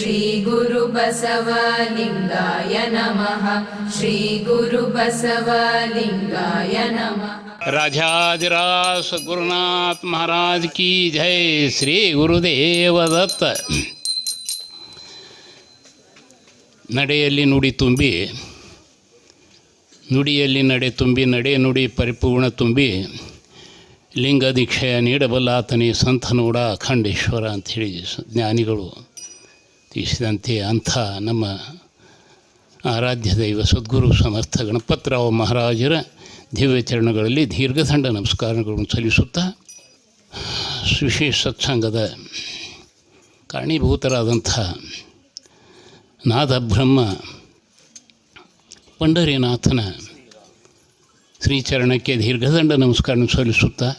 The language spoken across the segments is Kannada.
ಶ್ರೀ ಗುರು ಬಸವಲಿಂಗಾಯ ನಮಃ ಶ್ರೀ ಗುರು ಬಸವಲಿಂಗಾಯ ನಮಃ ರಾಜಾಜರಾಸ ಗುರುನಾಥ್ ಮಹಾರಾಜ್ ಕೀ ಜೈ ಶ್ರೀ ಗುರುದೇವದತ್ತ ನಡೆಯಲ್ಲಿ ನುಡಿ ತುಂಬಿ ನುಡಿಯಲ್ಲಿ ನಡೆ ತುಂಬಿ ನಡೆ ನುಡಿ ಪರಿಪೂರ್ಣ ತುಂಬಿ ಲಿಂಗ ದೀಕ್ಷೆಯ ನೀಡಬಲ್ಲ ಆತನೇ ಸಂತನೂಡ ಅಖಂಡೇಶ್ವರ ಅಂಥೇಳಿ ಜ್ಞಾನಿಗಳು ತಿಳಿಸಿದಂತೆ ಅಂಥ ನಮ್ಮ ಆರಾಧ್ಯ ದೈವ ಸದ್ಗುರು ಸಮರ್ಥ ಗಣಪತರಾವ್ ಮಹಾರಾಜರ ದಿವ್ಯ ಚರಣಗಳಲ್ಲಿ ದೀರ್ಘದಂಡ ನಮಸ್ಕಾರಗಳನ್ನು ಸಲ್ಲಿಸುತ್ತಾ ವಿಶೇಷ ಸತ್ಸಂಗದ ಕಾರಣೀಭೂತರಾದಂಥ ನಾದ ಬ್ರಹ್ಮ ಪಂಡರಿನಾಥನ ಶ್ರೀಚರಣಕ್ಕೆ ದೀರ್ಘದಂಡ ನಮಸ್ಕಾರ ಸಲ್ಲಿಸುತ್ತಾ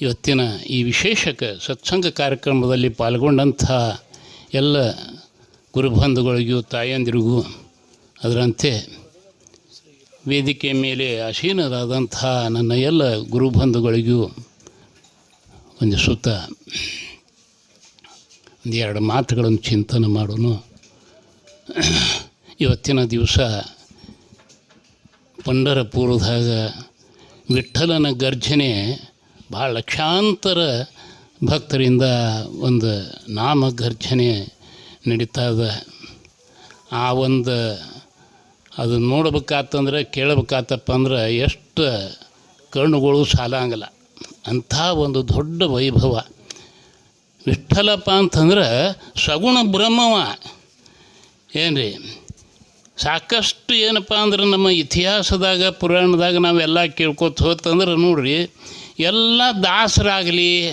ಇವತ್ತಿನ ಈ ವಿಶೇಷಕ ಸತ್ಸಂಗ ಕಾರ್ಯಕ್ರಮದಲ್ಲಿ ಪಾಲ್ಗೊಂಡಂಥ ಎಲ್ಲ ಗುರುಬಂಧುಗಳಿಗೂ, ತಾಯಂದಿರಿಗೂ ಅದರಂತೆ ವೇದಿಕೆ ಮೇಲೆ ಆಸೀನರಾದಂಥ ನನ್ನ ಎಲ್ಲ ಗುರುಬಂಧುಗಳಿಗೂ ಒಂದು ಸುತ್ತ ಒಂದು ಎರಡು ಮಾತುಗಳನ್ನು ಚಿಂತನೆ ಮಾಡೋಣ ಇವತ್ತಿನ ದಿವಸ ಪಂಡರಪುರದಾಗ ವಿಠಲನ ಗರ್ಜನೆ ಭಾಳ ಲಕ್ಷಾಂತರ ಭಕ್ತರಿಂದ ಒಂದು ನಾಮ ಗರ್ಜನೆ ನಡೀತಾ ಇದೆ. ಆ ಒಂದು ಅದನ್ನು ನೋಡ್ಬೇಕಾತಂದ್ರೆ, ಕೇಳಬೇಕಾತಪ್ಪ ಅಂದ್ರೆ ಎಷ್ಟು ಕಣ್ಣುಗಳು ಸಾಲಂಗಿಲ್ಲ. ಅಂಥ ಒಂದು ದೊಡ್ಡ ವೈಭವ. ವಿಠಲಪ್ಪ ಅಂತಂದ್ರೆ ಸಗುಣ ಬ್ರಹ್ಮವ. ಏನು ರೀ ಸಾಕಷ್ಟು ಏನಪ್ಪ ಅಂದ್ರೆ ನಮ್ಮ ಇತಿಹಾಸದಾಗ, ಪುರಾಣದಾಗ ನಾವೆಲ್ಲ ಕೇಳ್ಕೊತ ಹೋತಂದ್ರೆ ನೋಡ್ರಿ ಎಲ್ಲ ದಾಸರಾಗಲಿ,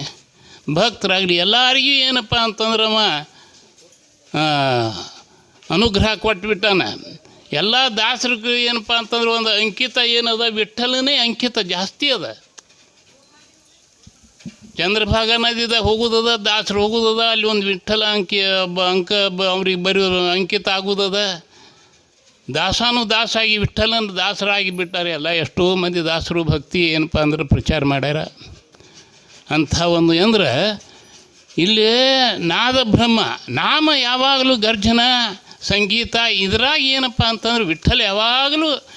ಭಕ್ತರಾಗಲಿ, ಎಲ್ಲರಿಗೂ ಏನಪ್ಪ ಅಂತಂದ್ರಮ್ಮ ಅನುಗ್ರಹ ಕೊಟ್ಬಿಟ್ಟಾನ. ಎಲ್ಲ ದಾಸರಿಗೂ ಏನಪ್ಪ ಅಂತಂದ್ರೆ ಒಂದು ಅಂಕಿತ ಏನದ? ವಿಠಲನೇ ಅಂಕಿತ, ಜಾಸ್ತಿ ಅದ. ಚಂದ್ರಭಾಗ ನದಿದ ಹೋಗುದದ, ದಾಸರು ಹೋಗುದದ, ಅಲ್ಲಿ ಒಂದು ವಿಠಲ ಅಂಕಿ ಅಂಕ ಅವ್ರಿಗೆ ಬರೆಯೋ ಅಂಕಿತ ಆಗುದದ. ದಾಸಾನು ದಾಸಾಗಿ ವಿಠಲನ ದಾಸರಾಗಿ ಬಿಟ್ಟಾರೆ ಎಲ್ಲ ಎಷ್ಟೋ ಮಂದಿ ದಾಸರು ಭಕ್ತಿ ಏನಪ್ಪ ಅಂದ್ರೆ ಪ್ರಚಾರ ಮಾಡ್ಯಾರ. ಅಂಥ ಒಂದು ಅಂದ್ರೆ ಇಲ್ಲಿ ನಾದ ಬ್ರಹ್ಮ ನಾಮ ಯಾವಾಗಲೂ ಗರ್ಜನ, ಸಂಗೀತ ಇದ್ರಾಗ ಏನಪ್ಪ ಅಂತಂದ್ರೆ ವಿಠಲ್ ಯಾವಾಗಲೂ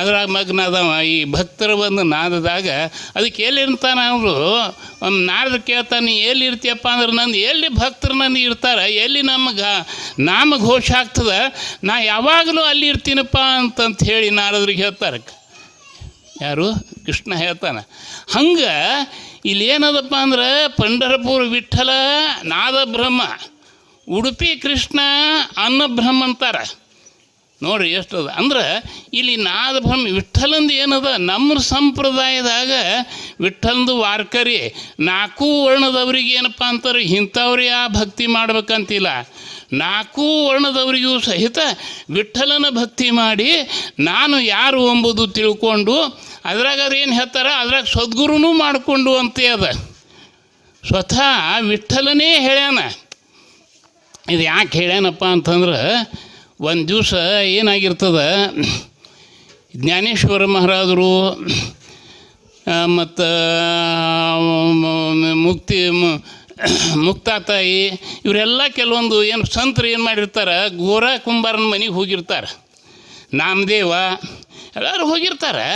ಅದ್ರಾಗ ಮಗ್ನ ಅದಾವ. ಈ ಭಕ್ತರು ಬಂದು ನಾದದಾಗ ಅದಕ್ಕೆ ಎಲ್ಲಿರ್ತಾನೆ ಅವರು? ಒಂದು ನಾರದ ಕೇಳ್ತಾನೆ ಎಲ್ಲಿ ಇರ್ತೀಯಪ್ಪ? ಅಂದ್ರೆ ನಂದು, ಎಲ್ಲಿ ಭಕ್ತರು ನನ್ನ ಇರ್ತಾರೆ? ಎಲ್ಲಿ ನಮಗೆ ನಾಮ ಘೋಷ ಆಗ್ತದೆ? ನಾ ಯಾವಾಗಲೂ ಅಲ್ಲಿ ಇರ್ತೀನಪ್ಪ ಅಂತಂತ ಹೇಳಿ ನಾರದ್ರಿಗೆ ಹೇಳ್ತಾರೆ. ಯಾರು? ಕೃಷ್ಣ ಹೇಳ್ತಾನೆ. ಹಂಗೆ ಇಲ್ಲಿ ಏನದಪ್ಪ ಅಂದ್ರೆ ಪಂಡರಪುರ ವಿಠಲ ನಾದ ಬ್ರಹ್ಮ ಉಡುಪಿ ಕೃಷ್ಣ ಅನ್ನ ಬ್ರಹ್ಮ ಅಂತಾರೆ. ನೋಡ್ರಿ ಎಷ್ಟದ ಅಂದ್ರೆ ಇಲ್ಲಿ ನಾದ ವಿಠಲಂದು ವಿಠ್ಠಲಂದು ಏನದ? ನಮ್ಮ ಸಂಪ್ರದಾಯದಾಗ ವಿಠ್ಠಲಂದು ವಾರ್ಕರಿ ನಾಲ್ಕು ವರ್ಣದವ್ರಿಗೆ ಏನಪ್ಪ ಅಂತಾರೆ? ಇಂಥವ್ರು ಆ ಭಕ್ತಿ ಮಾಡ್ಬೇಕಂತಿಲ್ಲ. ನಾಲ್ಕು ವರ್ಣದವರಿಗೂ ಸಹಿತ ವಿಠ್ಠಲನ ಭಕ್ತಿ ಮಾಡಿ ನಾನು ಯಾರು ಎಂಬುದು ತಿಳ್ಕೊಂಡು ಅದ್ರಾಗ ಏನು ಹೇಳ್ತಾರೆ? ಅದ್ರಾಗ ಸದ್ಗುರುನೂ ಮಾಡಿಕೊಂಡು ಅಂತೇ ಅದ. ಸ್ವತಃ ವಿಠ್ಠಲನೇ ಹೇಳ್ಯಾನ. ಇದು ಯಾಕೆ ಹೇಳ್ಯಾನಪ್ಪ ಅಂತಂದ್ರೆ ಒಂದು ದಿವಸ ಏನಾಗಿರ್ತದೆ, ಜ್ಞಾನೇಶ್ವರ ಮಹಾರಾಜರು ಮತ್ತು ಮುಕ್ತಿ, ಮುಕ್ತಾತಾಯಿ, ಇವರೆಲ್ಲ ಕೆಲವೊಂದು ಏನು ಸಂತರು ಏನು ಮಾಡಿರ್ತಾರೆ ಗೋರ ಕುಂಬಾರನ ಮನೆಗೆ ಹೋಗಿರ್ತಾರೆ. ನಾಮದೇವ, ಎಲ್ಲರೂ ಹೋಗಿರ್ತಾರೆ.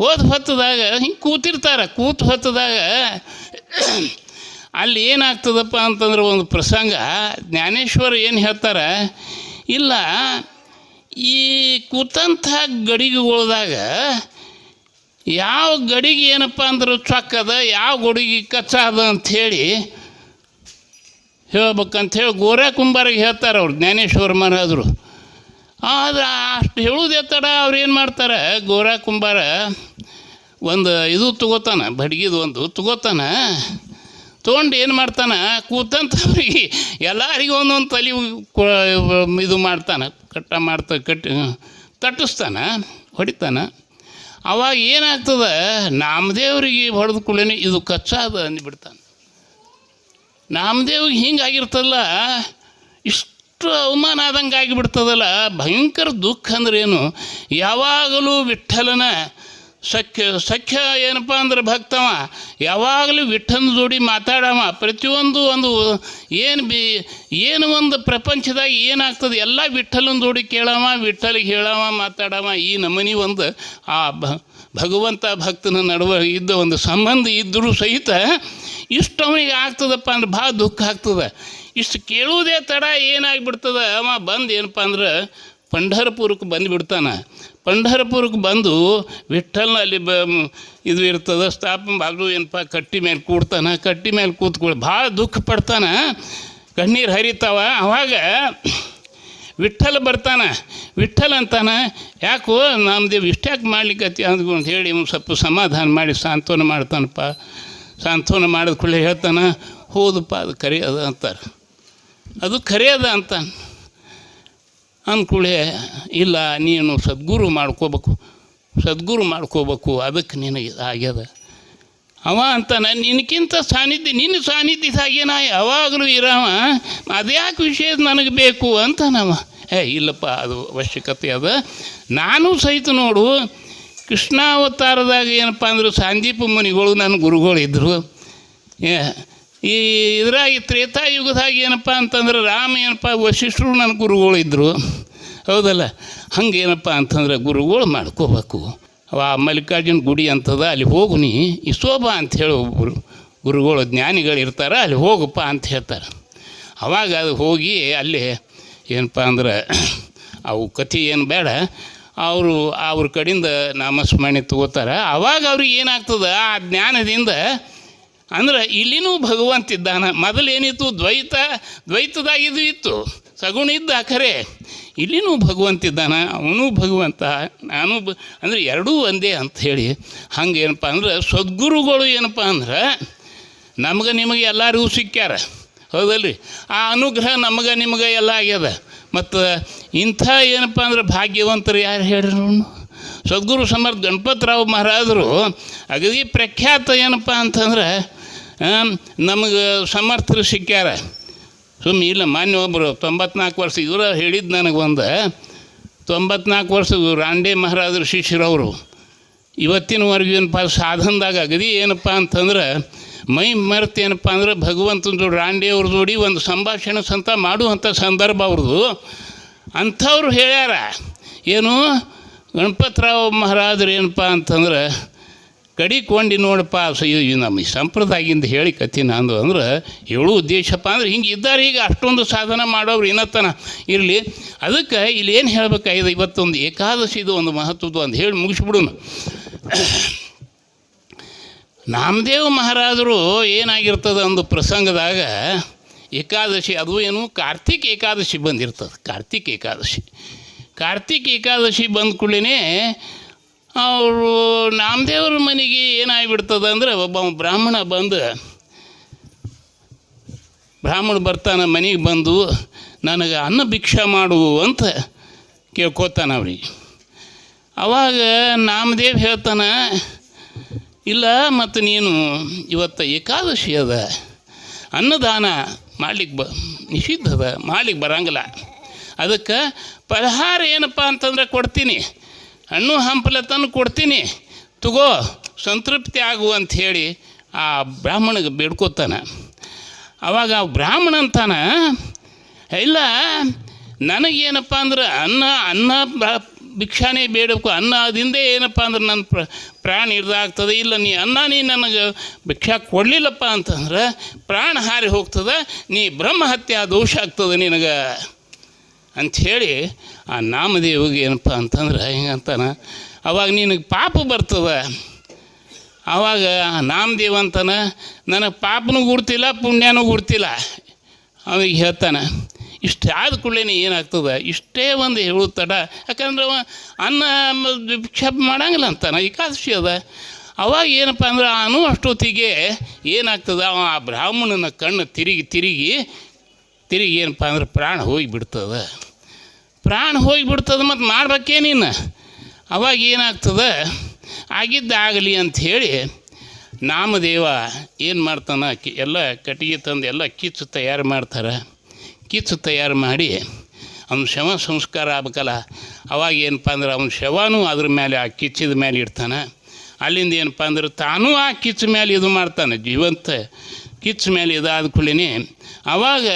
ಹೋದ ಹೊತ್ತದಾಗ ಹಿಂಗೆ ಕೂತಿರ್ತಾರೆ, ಕೂತು ಹೊತ್ತದಾಗ ಅಲ್ಲಿ ಏನಾಗ್ತದಪ್ಪ ಅಂತಂದ್ರೆ ಒಂದು ಪ್ರಸಂಗ, ಜ್ಞಾನೇಶ್ವರ ಏನು ಹೇಳ್ತಾರೆ ಇಲ್ಲ, ಈ ಕೂತಂಥ ಗಡಿಗೆಗಳ್ದಾಗ ಯಾವ ಗಡಿಗೆ ಏನಪ್ಪ ಅಂದ್ರೆ ಚೊಕ್ಕದ ಯಾವ ಗಡಿಗೆ ಕಚ್ಚ ಅದ ಅಂಥೇಳಿ ಹೇಳ್ಬೇಕಂಥೇಳಿ ಗೋರೆ ಕುಂಬಾರಿಗೆ ಹೇಳ್ತಾರೆ ಅವ್ರು, ಜ್ಞಾನೇಶ್ವರ ಮಹಾರಾಜರು. ಆದ್ರೆ ಅಷ್ಟು ಹೇಳೋದು ತಡ, ಅವ್ರು ಏನು ಮಾಡ್ತಾರೆ, ಗೋರ ಕುಂಬಾರ ಒಂದು ಇದು ತಗೋತಾನೆ, ಬಡ್ಗಿದು ಒಂದು ತಗೋತಾನ ತೊಗೊಂಡು ಏನು ಮಾಡ್ತಾನೆ? ಕೂತಂತ ಎಲ್ಲರಿಗೂ ಒಂದೊಂದು ತಲೆ ಇದು ಮಾಡ್ತಾನೆ. ಕಟ್ಟ ಮಾಡ್ತಾ, ಕಟ್ಟಿ ತಟ್ಟಿಸ್ತಾನೆ, ಹೊಡಿತಾನೆ. ಅವಾಗ ಏನಾಗ್ತದೆ? ನಾಮದೇವ್ರಿಗೆ ಹೊಡೆದ ಕೂಡಲೇ ಇದು ಕಚ್ಚಾದ ಅಂದ್ಬಿಡ್ತಾನೆ. ನಾಮದೇವ್ಗೆ ಹಿಂಗಾಗಿರ್ತಲ್ಲ, ಇಷ್ಟು ಅವಮಾನ ಆದಂಗೆ ಆಗಿಬಿಡ್ತದಲ್ಲ ಭಯಂಕರ ದುಃಖ ಅಂದ್ರೇನು? ಯಾವಾಗಲೂ ವಿಠ್ಠಲನ ಸಖ್ಯ ಸಖ್ಯ ಏನಪ್ಪ ಅಂದ್ರೆ ಭಕ್ತವ, ಯಾವಾಗಲೂ ವಿಠನ್ ಜೋಡಿ ಮಾತಾಡವ. ಪ್ರತಿಯೊಂದು ಒಂದು ಏನು ಬಿ, ಏನು ಒಂದು ಪ್ರಪಂಚದಾಗ ಏನಾಗ್ತದೆ, ಎಲ್ಲ ವಿಠಲನ ಜೋಡಿ ಕೇಳವ, ವಿಠಲಿಗೆ ಹೇಳವ, ಮಾತಾಡವ. ಈ ನಮನಿ ಒಂದು ಆ ಭಗವಂತ ಭಕ್ತನ ನಡುವೆ ಇದ್ದ ಒಂದು ಸಂಬಂಧ ಇದ್ದರೂ ಸಹಿತ ಇಷ್ಟು ಅವನಿಗೆ ಆಗ್ತದಪ್ಪ ಅಂದ್ರೆ ಭಾಳ ದುಃಖ ಆಗ್ತದೆ. ಇಷ್ಟು ಕೇಳುವುದೇ ತಡ ಏನಾಗ್ಬಿಡ್ತದೆ, ಅವ ಬಂದು ಏನಪ್ಪ ಅಂದ್ರೆ ಪಂಢರಪುರಕ್ಕೆ ಬಂದುಬಿಡ್ತಾನೆ. ಪಂಢರಪುರಕ್ಕೆ ಬಂದು ವಿಠಲ್ನ ಅಲ್ಲಿ ಬ ಇದು ಇರ್ತದೆ ಸ್ಥಾಪನೆ ಬಾಗ್ಲು ಏನಪ್ಪ, ಕಟ್ಟಿ ಮೇಲೆ ಕೂಡ್ತಾನೆ, ಕಟ್ಟಿ ಮೇಲೆ ಕೂತ್ಕೊಳ್ಳಿ, ಭಾಳ ದುಃಖ ಪಡ್ತಾನೆ. ಕಣ್ಣೀರು ಹರಿತಾವ, ಅವಾಗ ವಿಠಲ್ ಬರ್ತಾನೆ. ವಿಠಲ್ ಅಂತಾನೆ, ಯಾಕೋ ನಮ್ದೇವು ಇಷ್ಟ್ಯಾಕೆ ಮಾಡ್ಲಿಕ್ಕತ್ತಿ ಅಂದ್ಕೊಂಡು ಹೇಳಿ ಇವ್ನು ಸ್ವಲ್ಪ ಸಮಾಧಾನ ಮಾಡಿ ಸಾಂತ್ವನ ಮಾಡ್ತಾನಪ್ಪ. ಸಾಂತ್ವನ ಮಾಡಿದ ಕೂಡಲೇ ಹೇಳ್ತಾನೆ ಹೌದಪ್ಪ ಅದು ಕರೆ ಅದ ಅಂತಾರೆ. ಅದು ಕರೆಯೋದ ಅಂತಾನೆ. ಅಂತ ಅಂದ್ಕೂಳೆ ಇಲ್ಲ, ನೀನು ಸದ್ಗುರು ಮಾಡ್ಕೋಬೇಕು. ಸದ್ಗುರು ಮಾಡ್ಕೋಬೇಕು, ಅದಕ್ಕೆ ನಿನಗೆ ಆಗ್ಯದ ಅವ ಅಂತಾನೆ ನಿನಕ್ಕಿಂತ ಸಾನ್ನಿಧ್ಯ, ನಿನ್ನ ಸಾನ್ನಿಧ್ಯ ನಾ ಯಾವಾಗಲೂ ಇರವ. ಅದ್ಯಾಕೆ ವಿಷಯ ನನಗೆ ಬೇಕು ಅಂತಾನವ. ಏ, ಇಲ್ಲಪ್ಪ, ಅದು ಅವಶ್ಯಕತೆ ಅದ. ನಾನು ಸಹಿತ ನೋಡು, ಕೃಷ್ಣಾವತಾರದಾಗ ಏನಪ್ಪ ಅಂದ್ರೆ, ಸಾಂದೀಪ ಮುನಿಗಳು ನನ್ನ ಗುರುಗಳಿದ್ದರು ಏ ಈ ಇದ್ರಾಗಿ ತ್ರೇತಾಯುಗದಾಗ ಏನಪ್ಪ ಅಂತಂದ್ರೆ ರಾಮ ಏನಪ್ಪ ವಶಿಷ್ಠರು ನನ್ನ ಗುರುಗಳು ಇದ್ದರು ಹೌದಲ್ಲ? ಹಂಗೇನಪ್ಪ ಅಂತಂದ್ರೆ ಗುರುಗಳು ಮಾಡ್ಕೋಬೇಕು. ಅವ ಮಲ್ಲಿಕಾರ್ಜುನ ಗುಡಿ ಅಂತದ, ಅಲ್ಲಿ ಹೋಗು ನೀ. ಇಸೋಬ ಅಂತ ಹೇಳಿ ಒಬ್ಬರು ಗುರುಗಳು ಜ್ಞಾನಿಗಳು ಇರ್ತಾರೆ ಅಲ್ಲಿ ಹೋಗಪ್ಪ ಅಂತ ಹೇಳ್ತಾರೆ. ಅವಾಗ ಅದು ಹೋಗಿ ಅಲ್ಲಿ ಏನಪ್ಪ ಅಂದ್ರೆ ಅವು ಕಥೆ ಏನು ಬೇಡ. ಅವರು ಅವ್ರ ಕಡಿಂದ ನಾಮಸ್ಮರಣೆ ತಗೋತಾರೆ. ಅವಾಗ ಅವ್ರಿಗೆ ಏನಾಗ್ತದೆ? ಆ ಜ್ಞಾನದಿಂದ ಅಂದ್ರೆ ಇಲ್ಲಿನೂ ಭಗವಂತ ಇದ್ದಾನ. ಮೊದಲು ಏನಿತ್ತು ದ್ವೈತ. ದ್ವೈತದಾಗಿದ್ದು ಇತ್ತು. ಸಗುಣ ಇದ್ದ ಖರೆ ಇಲ್ಲಿನೂ ಭಗವಂತ ಇದ್ದಾನ. ಅವನು ಭಗವಂತ. ನಾನು ಬ ಅಂದರೆ ಎರಡೂ ಒಂದೇ ಅಂತ ಹೇಳಿ. ಹಂಗೆ ಏನಪ್ಪ ಅಂದ್ರೆ ಸದ್ಗುರುಗಳು ಏನಪ್ಪ ಅಂದ್ರೆ ನಮಗೆ ನಿಮಗೆ ಎಲ್ಲರಿಗೂ ಸಿಕ್ಕ್ಯಾರ. ಹೌದಲ್ರಿ? ಆ ಅನುಗ್ರಹ ನಮಗೆ ನಿಮಗೆ ಎಲ್ಲ ಆಗ್ಯದ. ಮತ್ತು ಇಂಥ ಏನಪ್ಪ ಅಂದ್ರೆ ಭಾಗ್ಯವಂತರು ಯಾರು ಹೇಳ್ರಿ ನೋಡು ಸದ್ಗುರು ಸಮರ್ಥ ಗಣಪತರಾವ್ ಮಹಾರಾಜರು ಅಗದಿ ಪ್ರಖ್ಯಾತ ಏನಪ್ಪ ಅಂತಂದ್ರೆ ನಮಗೆ ಸಮರ್ಥರು ಸಿಕ್ಕ್ಯಾರ. ಸುಮ್ಮನೆ ಇಲ್ಲ, ಮಾನ್ಯ ಒಬ್ಬರು ತೊಂಬತ್ನಾಲ್ಕು ವರ್ಷ, ಇವರು ಹೇಳಿದ್ದು ನನಗೆ ಒಂದು. ತೊಂಬತ್ನಾಲ್ಕು ವರ್ಷ ರಾಂಡೆ ಮಹಾರಾಜರು ಶಿಷ್ಯರವರು ಇವತ್ತಿನವರೆಗೂ ಏನಪ್ಪ, ಸಾಧನದಾಗ ಅಗದಿ ಏನಪ್ಪ ಅಂತಂದ್ರೆ, ಮೈ ಮರೆತು ಏನಪ್ಪ ಅಂದ್ರೆ, ಭಗವಂತನ ಜೋಡಿ ರಾಂಡೆಯವ್ರ ಜೋಡಿ ಒಂದು ಸಂಭಾಷಣೆ ಸಂತ ಮಾಡುವಂಥ ಸಂದರ್ಭ ಅವ್ರದ್ದು ಅಂಥವ್ರು ಹೇಳ್ಯಾರ. ಏನು, ಗಣಪತರಾವ್ ಮಹಾರಾಜರು ಏನಪ್ಪ ಅಂತಂದ್ರೆ ಕಡಿಕೊಂಡಿ ನೋಡಪ್ಪ. ಸ ಇದು ನಮ್ಮ ಸಂಪ್ರದಾಯದಿಂದ ಹೇಳಿ ಕತ್ತೀನಿ ಅಂದು ಅಂದ್ರೆ ಹೇಳು ಉದ್ದೇಶಪ್ಪ ಅಂದ್ರೆ ಹಿಂಗೆ ಇದ್ದಾರೆ ಈಗ, ಅಷ್ಟೊಂದು ಸಾಧನ ಮಾಡೋರು ಇನ್ನತ್ತನ ಇರಲಿ, ಅದಕ್ಕೆ ಇಲ್ಲಿ ಏನು ಹೇಳಬೇಕಾಗಿದೆ? ಇವತ್ತೊಂದು ಏಕಾದಶಿದು ಒಂದು ಮಹತ್ವದ್ದು ಅಂತ ಹೇಳಿ ಮುಗಿಸ್ಬಿಡೋಣ. ನಾಮದೇವ್ ಮಹಾರಾಜರು ಏನಾಗಿರ್ತದೆ ಒಂದು ಪ್ರಸಂಗದಾಗ, ಏಕಾದಶಿ ಅದು ಏನು, ಕಾರ್ತಿಕ್ ಏಕಾದಶಿ ಬಂದಿರ್ತದೆ, ಕಾರ್ತಿಕ್ ಏಕಾದಶಿ. ಕಾರ್ತಿಕ್ ಏಕಾದಶಿ ಬಂದ ಕೂಡಲೇ ಅವರು ನಾಮದೇವ್ರ ಮನೆಗೆ ಏನಾಗ್ಬಿಡ್ತದೆ ಅಂದರೆ ಒಬ್ಬ ಬ್ರಾಹ್ಮಣ ಬಂದು, ಬ್ರಾಹ್ಮಣ ಬರ್ತಾನೆ ಮನೆಗೆ ಬಂದು, ನನಗೆ ಅನ್ನ ಭಿಕ್ಷೆ ಮಾಡು ಅಂತ ಕೇಳ್ಕೊತಾನೆ ಅವ್ರಿಗೆ. ಅವಾಗ ನಾಮದೇವ್ ಹೇಳ್ತಾನೆ, ಇಲ್ಲ ಮತ್ತು ನೀನು ಇವತ್ತು ಏಕಾದಶಿ ಅದ, ಅನ್ನದಾನ ಮಾಡ್ಲಿಕ್ಕೆ ಬ ನಿಷಿದ್ಧ ಅದ ಮಾಡ್ಲಿಕ್ಕೆ ಬರಂಗಿಲ್ಲ. ಅದಕ್ಕೆ ಪರಿಹಾರ ಏನಪ್ಪ ಅಂತಂದ್ರೆ ಕೊಡ್ತೀನಿ. ಹಣ್ಣು ಹಂಪಲ ತಂದು ಕೊಡ್ತೀನಿ. ತಗೋ, ಸಂತೃಪ್ತಿ ಆಗು ಅಂತ ಹೇಳಿ ಆ ಬ್ರಾಹ್ಮಣಗೆ ಬೇಡ್ಕೋತಾನೆ. ಅವಾಗ ಆ ಬ್ರಾಹ್ಮಣ ಅಂತಾನ, ಇಲ್ಲ, ನನಗೇನಪ್ಪ ಅಂದ್ರೆ ಅನ್ನ ಅನ್ನ ಭಿಕ್ಷಾನೇ ಬೇಡಬೇಕು. ಅನ್ನದಿಂದೇ ಏನಪ್ಪ ಅಂದ್ರೆ ನನ್ನ ಪ್ರ, ಪ್ರಾಣ ಇರ್ದಾಗ್ತದೆ ಇಲ್ಲ, ನೀ ಅನ್ನ ನೀ ನನಗೆ ಭಿಕ್ಷಾ ಕೊಡಲಿಲ್ಲಪ್ಪ ಅಂತಂದ್ರೆ ಪ್ರಾಣ ಹಾರಿ ಹೋಗ್ತದೆ. ನೀ ಬ್ರಹ್ಮಹತ್ಯೆ ದೋಷ ಆಗ್ತದೆ ನಿನಗೆ ಅಂಥೇಳಿ ಆ ನಾಮದೇವಿಗೆ ಏನಪ್ಪ ಅಂತಂದ್ರೆ ಹೆಂಗಂತಾನೆ? ಅವಾಗ ನಿನಗೆ ಪಾಪ ಬರ್ತದೆ. ಆವಾಗ ನಾಮದೇವ ಅಂತಾನೆ ನನಗೆ ಪಾಪನೂ ಗುಡ್ತಿಲ್ಲ ಪುಣ್ಯನೂ ಗುಡ್ತಿಲ್ಲ ಅವನಿಗೆ ಹೇಳ್ತಾನೆ, ಇಷ್ಟು ಆದ ಕೂಡಲೇ ಏನಾಗ್ತದೆ? ಇಷ್ಟೇ ಒಂದು ಹೇಳು ತಡ. ಯಾಕಂದ್ರೆ ಅವ ಅನ್ನ ಭಿಕ್ಷಾಪ ಮಾಡಂಗಿಲ್ಲ ಅಂತಾನೆ, ಏಕಾದಶಿ ಅದ. ಅವಾಗ ಏನಪ್ಪ ಅಂದ್ರೆ ಅವನು ಅಷ್ಟೊತ್ತಿಗೆ ಏನಾಗ್ತದೆ? ಅವ ಆ ಬ್ರಾಹ್ಮಣನ ಕಣ್ಣು ತಿರುಗಿ ತಿರುಗಿ ತಿರುಗಿ ಏನಪ್ಪ ಅಂದ್ರೆ ಪ್ರಾಣ ಹೋಗಿಬಿಡ್ತದೆ. ಪ್ರಾಣ ಹೋಗಿಬಿಡ್ತದೆ ಮತ್ತು ನೀನು? ಅವಾಗ ಏನಾಗ್ತದೆ? ಆಗಿದ್ದಾಗಲಿ ಅಂಥೇಳಿ ನಾಮದೇವ ಏನು ಮಾಡ್ತಾನೆ? ಕಿ ಎಲ್ಲ ಕಟ್ಟಿಗೆ ತಂದು ಎಲ್ಲ ಕಿಚ್ಚು ತಯಾರು ಮಾಡ್ತಾರೆ. ಕಿಚ್ಚು ತಯಾರು ಮಾಡಿ ಅವ್ನ ಶವ ಸಂಸ್ಕಾರ ಆಗ್ಬೇಕಲ್ಲ. ಅವಾಗ ಏನಪ್ಪ ಅಂದ್ರೆ ಅವ್ನ ಶವನೂ ಅದ್ರ ಮೇಲೆ ಆ ಕಿಚ್ಚಿದ ಮೇಲೆ ಇಡ್ತಾನೆ. ಅಲ್ಲಿಂದ ಏನಪ್ಪ ಅಂದ್ರೆ ತಾನೂ ಆ ಕಿಚ್ಚು ಮೇಲೆ ಇದು ಮಾಡ್ತಾನೆ, ಜೀವಂತ ಕಿಚ್ಚ ಮೇಲೆ ಇದಾದ ಕೂಡಲೇ ಅವಾಗ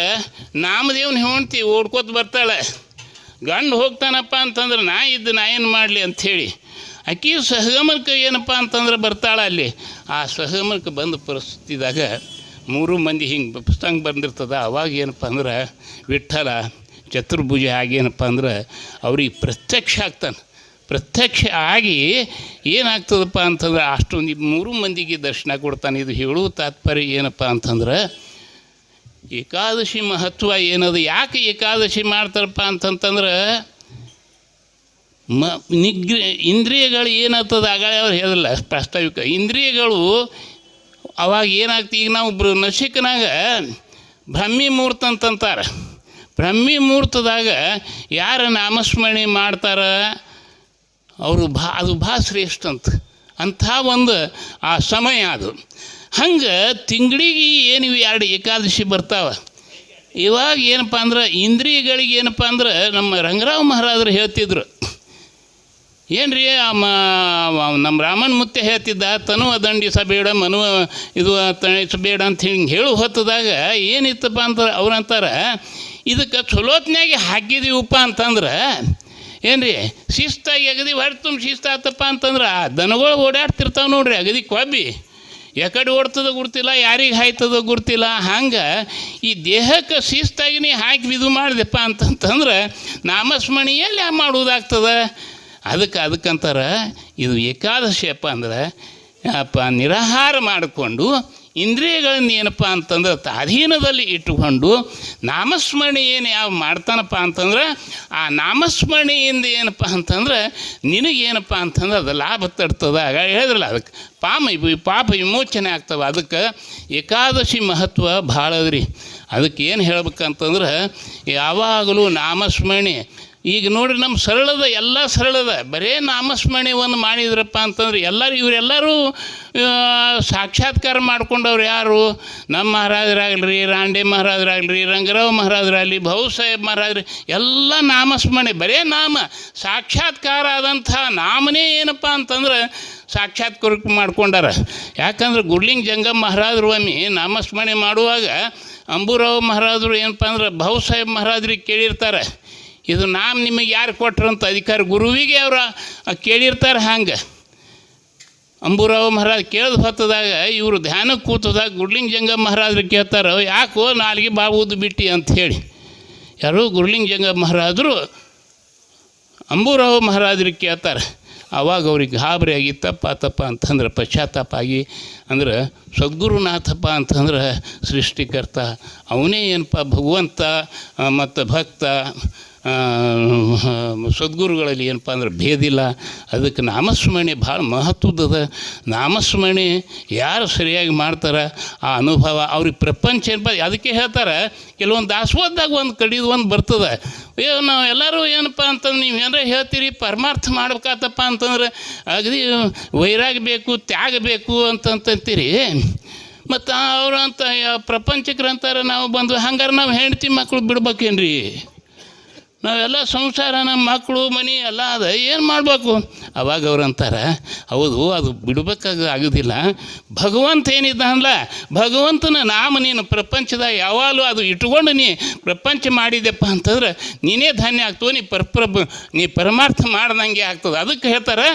ನಾಮದೇವನ ಹೇಳ್ತಿ ಓಡ್ಕೋತ ಬರ್ತಾಳೆ. ಗಂಡು ಹೋಗ್ತಾನಪ್ಪ ಅಂತಂದ್ರೆ ನಾ ಇದ್ದು ನಾ ಏನು ಮಾಡಲಿ ಅಂಥೇಳಿ ಆಕಿ ಸಹಗಮನಕ್ಕೆ ಏನಪ್ಪ ಅಂತಂದ್ರೆ ಬರ್ತಾಳೆ ಅಲ್ಲಿ. ಆ ಸಹಗಮನಕ್ಕೆ ಬಂದ ಪರಿಸ್ಥಿತಿದಾಗ ಮೂರು ಮಂದಿ ಹಿಂಗೆ ಪುಸ್ತಕ ಬಂದಿರ್ತದ. ಅವಾಗ ಏನಪ್ಪ ಅಂದ್ರೆ ವಿಠಲ ಚತುರ್ಭುಜ ಆಗೇನಪ್ಪ ಅಂದ್ರೆ ಅವ್ರಿಗೆ ಪ್ರತ್ಯಕ್ಷ ಆಗ್ತಾನೆ. ಪ್ರತ್ಯಕ್ಷ ಆಗಿ ಏನಾಗ್ತದಪ್ಪ ಅಂತಂದ್ರೆ ಅಷ್ಟೊಂದು ಮೂರು ಮಂದಿಗೆ ದರ್ಶನ ಕೊಡ್ತಾನೆ. ಇದು ಹೇಳುವ ತಾತ್ಪರ್ಯ ಏನಪ್ಪ ಅಂತಂದ್ರೆ ಏಕಾದಶಿ ಮಹತ್ವ ಏನದು? ಯಾಕೆ ಏಕಾದಶಿ ಮಾಡ್ತಾರಪ್ಪ ಅಂತಂತಂದ್ರೆ, ಮ, ನಿಗ್ರ, ಇಂದ್ರಿಯಗಳು ಏನಾಗ್ತದೆ? ಆಗಲೇ ಅವ್ರು ಹೇಳಿಲ್ಲ ಪ್ರಾಸ್ತಾವಿಕ. ಇಂದ್ರಿಯಗಳು ಅವಾಗ ಏನಾಗ್ತಿ? ಈಗ ನಾವು ನಶಿಕನಾಗ ಬ್ರಹ್ಮಿ ಮುಹೂರ್ತ ಅಂತಂತಾರೆ. ಬ್ರಹ್ಮಿ ಮುಹೂರ್ತದಾಗ ಯಾರು ನಾಮಸ್ಮರಣೆ ಮಾಡ್ತಾರೆ? ಅವರು ಭಾ, ಅದು ಭಾಳ ಶ್ರೇಷ್ಠ ಅಂತ. ಅಂಥ ಒಂದು, ಆ ಸಮಯ ಅದು. ಹಂಗೆ ತಿಂಗಳಿಗೆ ಏನು ಇವು ಎರಡು ಏಕಾದಶಿ ಬರ್ತಾವೆ? ಇವಾಗ ಏನಪ್ಪ ಅಂದ್ರೆ ಇಂದ್ರಿಯಗಳಿಗೆ ಏನಪ್ಪ ಅಂದ್ರೆ ನಮ್ಮ ರಂಗರಾವ್ ಮಹಾರಾಜರು ಹೇಳ್ತಿದ್ರು. ಏನು ರೀ ನಮ್ಮ ರಾಮನ ಮುತ್ತೆ ಹೇಳ್ತಿದ್ದ, ತನುವ ದಂಡಿಸಬೇಡ ಮನುವ ಇದು ತಣಿಸಬೇಡ ಅಂತ ಹಿಂಗೆ ಹೇಳು ಹೊತ್ತದಾಗ ಏನಿತ್ತಪ್ಪ ಅಂತ ಅವ್ರು ಅಂತಾರೆ, ಇದಕ್ಕೆ ಚಲೋತ್ನಾಗೆ ಹಾಕಿದೀವಪ್ಪ ಅಂತಂದ್ರೆ ಏನು ರೀ ಶಿಸ್ತಾಗಿ ಅಗದಿ ಹೊರತು ತುಂಬ ಶಿಸ್ತಾತಪ್ಪ ಅಂತಂದ್ರೆ ಆ ದನಗಳು ಓಡಾಡ್ತಿರ್ತಾವೆ ನೋಡ್ರಿ ಅಗದಿ ಕೊಬ್ಬಿ. ಯಾಕಡೆ ಓಡ್ತದ ಗುರ್ತಿಲ್ಲ, ಯಾರಿಗೆ ಹಾಯ್ತದ ಗುರ್ತಿಲ್ಲ. ಹಂಗೆ ಈ ದೇಹಕ್ಕೆ ಶಿಸ್ತಾಗಿ ನೀ ಹಾಕಿ ಇದು ಮಾಡಿದೆಪ್ಪ ಅಂತಂತಂದ್ರೆ ನಾಮಸ್ಮರಣೆಯಲ್ಲಿ ಮಾಡುವುದಾಗ್ತದೆ. ಅದಕ್ಕೆ ಅದಕ್ಕಂತಾರೆ ಇದು ಏಕಾದಶಿ ಅಪ್ಪ ಅಂದ್ರೆ, ಅಪ್ಪ ನಿರಾಹಾರ ಮಾಡಿಕೊಂಡು ಇಂದ್ರಿಯಗಳನ್ನ ಏನಪ್ಪ ಅಂತಂದ್ರೆ ಅಧೀನದಲ್ಲಿ ಇಟ್ಟುಕೊಂಡು ನಾಮಸ್ಮರಣೆ ಏನು ಯಾವ ಮಾಡ್ತಾನಪ್ಪ ಅಂತಂದ್ರೆ, ಆ ನಾಮಸ್ಮರಣೆಯಿಂದ ಏನಪ್ಪ ಅಂತಂದ್ರೆ ನಿನಗೇನಪ್ಪ ಅಂತಂದ್ರೆ ಅದು ಲಾಭ ತಡ್ತದ. ಆಗ ಹೇಳಿದ್ರಲ್ಲ ಅದಕ್ಕೆ ಪಾಮ ಪಾಪ ವಿಮೋಚನೆ ಆಗ್ತವೆ. ಅದಕ್ಕೆ ಏಕಾದಶಿ ಮಹತ್ವ ಭಾಳ ಅದ್ರಿ. ಅದಕ್ಕೆ ಏನು ಹೇಳ್ಬೇಕಂತಂದ್ರೆ, ಯಾವಾಗಲೂ ನಾಮಸ್ಮರಣೆ ಈಗ ನೋಡ್ರಿ ನಮ್ಮ ಸರಳದ ಎಲ್ಲ ಸರಳದ. ಬರೇ ನಾಮಸ್ಮರಣೆ ಒಂದು ಮಾಡಿದ್ರಪ್ಪ ಅಂತಂದ್ರೆ ಎಲ್ಲರೂ ಇವರೆಲ್ಲರೂ ಸಾಕ್ಷಾತ್ಕಾರ ಮಾಡ್ಕೊಂಡವ್ರು ಯಾರು? ನಮ್ಮ ಮಹಾರಾಜರಾಗಲಿ, ರಾಂಡೆ ಮಹಾರಾಜರಾಗಲಿ, ರಂಗರಾವ್ ಮಹಾರಾಜರಾಗಲಿ ಭಾವು ಸಾಹೇಬ್ ಮಹಾರಾಜ್ರಿ, ಎಲ್ಲ ನಾಮಸ್ಮರಣೆ, ಬರೇ ನಾಮ. ಸಾಕ್ಷಾತ್ಕಾರ ಆದಂಥ ನಾಮನೇ ಏನಪ್ಪ ಅಂತಂದ್ರೆ ಸಾಕ್ಷಾತ್ಕಾರ ಮಾಡ್ಕೊಂಡಾರ. ಯಾಕಂದ್ರೆ ಗುಡ್ಲಿಂಗ್ ಜಂಗಮ್ ಮಹಾರಾಜರು ಒಮ್ಮೆ ನಾಮಸ್ಮರಣೆ ಮಾಡುವಾಗ ಅಂಬುರಾವ್ ಮಹಾರಾಜರು ಏನಪ್ಪ ಅಂದ್ರೆ ಭಾವು ಸಾಹೇಬ್ ಮಹಾರಾಜ್ರಿಗೆ ಕೇಳಿರ್ತಾರೆ. ಇದು ನಾವು ನಿಮಗೆ ಯಾರು ಕೊಟ್ರಂತ ಅಧಿಕಾರ ಗುರುವಿಗೆ ಅವರು ಕೇಳಿರ್ತಾರೆ ಹಂಗೆ. ಅಂಬುರಾವ್ ಮಹಾರಾಜ್ ಕೇಳಿದ ಹೊತ್ತದಾಗ ಇವರು ಧ್ಯಾನಕ್ಕೆ ಕೂತದಾಗ ಗುರ್ಲಿಂಗ್ ಜಂಗ ಮಹಾರಾಜರು ಕೇಳ್ತಾರೆ ಯಾಕೋ ನಾಲ್ಗೆ ಬಾಬುದು ಬಿಟ್ಟಿ? ಅಂತ ಹೇಳಿ. ಯಾರು ಗುರ್ಲಿಂಗ್ ಜಂಗ ಮಹಾರಾಜರು ಅಂಬುರಾವ್ ಮಹಾರಾಜರು ಕೇಳ್ತಾರೆ ಆವಾಗ ಅವ್ರಿಗೆ ಗಾಬರಿ ಆಗಿ, ತಪ್ಪ ತಪ್ಪ ಅಂತಂದ್ರೆ, ಪಶ್ಚಾತ್ತಾಪ ಆಗಿ ಅಂದ್ರೆ ಸದ್ಗುರುನಾಥಪ್ಪ ಅಂತಂದ್ರೆ ಸೃಷ್ಟಿಕರ್ತ, ಅವನೇ ಏನಪ್ಪ ಭಗವಂತ ಮತ್ತು ಭಕ್ತ ಸದ್ಗುರುಗಳಲ್ಲಿ ಏನಪ್ಪ ಅಂದ್ರೆ ಭೇದಿಲ್ಲ ಅದಕ್ಕೆ ನಾಮಸ್ಮರಣೆ ಭಾಳ ಮಹತ್ವದದ ನಾಮಸ್ಮರಣೆ ಯಾರು ಸರಿಯಾಗಿ ಮಾಡ್ತಾರೆ? ಆ ಅನುಭವ ಅವ್ರಿಗೆ ಪ್ರಪಂಚ ಏನಪ್ಪ ಅದಕ್ಕೆ ಹೇಳ್ತಾರೆ, ಕೆಲವೊಂದು ದಾಸವಾದಾಗ ಒಂದು ಕಡಿದು ಒಂದು ಬರ್ತದೆ. ಏ, ನಾವು ಎಲ್ಲರೂ ಏನಪ್ಪ ಅಂತಂದ್ರೆ ನೀವು ಏನಾರ ಹೇಳ್ತೀರಿ, ಪರಮಾರ್ಥ ಮಾಡ್ಬೇಕಾತಪ್ಪ ಅಂತಂದ್ರೆ, ಅಗದಿ ವೈರಾಗ ಬೇಕು, ತ್ಯಾಗ ಬೇಕು ಅಂತಂತೀರಿ. ಮತ್ತು ಅವರು ಅಂತ ಪ್ರಪಂಚಕ್ರಂತಾರೆ ನಾವು ಬಂದು ಹಂಗಾರೆ ನಾವು ಹೆಂಡ್ತಿ ಮಕ್ಕಳು ಬಿಡ್ಬೇಕೇನ್ರಿ? ನಾವೆಲ್ಲ ಸಂಸಾರ, ನಮ್ಮ ಮಕ್ಕಳು, ಮನೆ ಎಲ್ಲ ಅದ, ಏನು ಮಾಡಬೇಕು? ಅವಾಗ ಅವ್ರು ಅಂತಾರೆ, ಹೌದು, ಅದು ಬಿಡಬೇಕಾಗ ಆಗೋದಿಲ್ಲ. ಭಗವಂತ ಏನಿದ್ದಾನಲ್ಲ, ಭಗವಂತನ ನಾಮ ನೀನು ಪ್ರಪಂಚದಾಗ ಯಾವಾಗಲೂ ಅದು ಇಟ್ಕೊಂಡು ನೀ ಪ್ರಪಂಚ ಮಾಡಿದೆಪ್ಪ ಅಂತಂದ್ರೆ, ನೀನೇ ಧಾನ್ಯ ಆಗ್ತವೆ, ನೀ ಪರಪ್ರ ನೀ ಪರಮಾರ್ಥ ಮಾಡ್ದಂಗೆ ಆಗ್ತದೆ. ಅದಕ್ಕೆ ಹೇಳ್ತಾರೆ,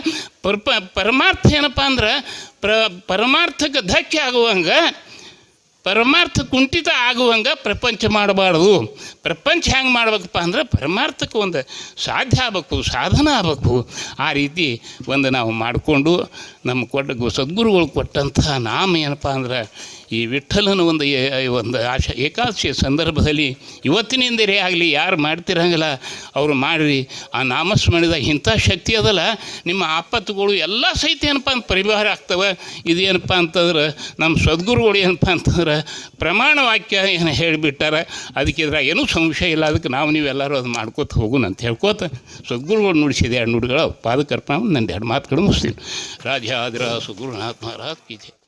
ಪರ್ಪ, ಪರಮಾರ್ಥ ಏನಪ್ಪ ಅಂದ್ರೆ, ಪ್ರ, ಪರಮಾರ್ಥಕ್ಕೆ ಧಕ್ಕೆ ಆಗುವಂಗೆ ಪರಮಾರ್ಥ ಕುಂಠಿತ ಆಗುವಂಗೆ ಪ್ರಪಂಚ ಮಾಡಬಾರ್ದು. ಪ್ರಪಂಚ ಹೆಂಗೆ ಮಾಡ್ಬೇಕಪ್ಪ ಅಂದ್ರೆ ಪರಮಾರ್ಥಕ್ಕೆ ಒಂದು ಸಾಧ್ಯ ಆಗಬೇಕು, ಸಾಧನ ಆಗಬೇಕು. ಆ ರೀತಿ ಒಂದು ನಾವು ಮಾಡಿಕೊಂಡು ನಮ್ಮ ಕೊಟ್ಟ ಸದ್ಗುರುಗಳು ಕೊಟ್ಟಂತಹ ನಾಮ ಏನಪ್ಪ ಅಂದ್ರೆ ಈ ವಿಠಲನ ಒಂದು ಒಂದು ಆಶ ಏಕಾದಶಿ ಸಂದರ್ಭದಲ್ಲಿ ಇವತ್ತಿನಿಂದರೇ ಆಗಲಿ ಯಾರು ಮಾಡ್ತಿರಂಗಿಲ್ಲ, ಅವರು ಮಾಡಿರಿ. ಆ ನಾಮಸ್ಮರಣಿದಾಗ ಇಂಥ ಶಕ್ತಿ ಅದಲ್ಲ. ನಿಮ್ಮ ಆಪತ್ತುಗಳು ಎಲ್ಲ ಸಹಿತ ಏನಪ್ಪ ಅಂತ ಪರಿಹಾರ ಆಗ್ತವೆ. ಇದು ಏನಪ್ಪ ಅಂತಂದ್ರೆ ನಮ್ಮ ಸದ್ಗುರುಗಳು ಏನಪ್ಪ ಅಂತಂದ್ರೆ ಪ್ರಮಾಣ ವಾಕ್ಯ ಏನು ಹೇಳಿಬಿಟ್ಟಾರ. ಅದಕ್ಕೆ ಇದ್ರಾಗ ಏನೂ ಸಂಶಯ ಇಲ್ಲ. ಅದಕ್ಕೆ ನಾವು ನೀವೆಲ್ಲರೂ ಅದು ಮಾಡ್ಕೋತ ಹೋಗೋಣ ಅಂತ ಹೇಳ್ಕೋತ ಸದ್ಗುರುಗಳು ನುಡಿಸಿದೆ ಎರಡು ನುಡಿಗಳು ಪಾದಕರ್ಪಣ ನನ್ನ ಎರಡು ಮಾತುಗಳು ಮುಗಿಸ್ತೀನಿ. ರಾಜಾದಿರ ಸುಗುರುನಾಥ್ ಮಹಾರಾಜ್ ಕೀಜೆ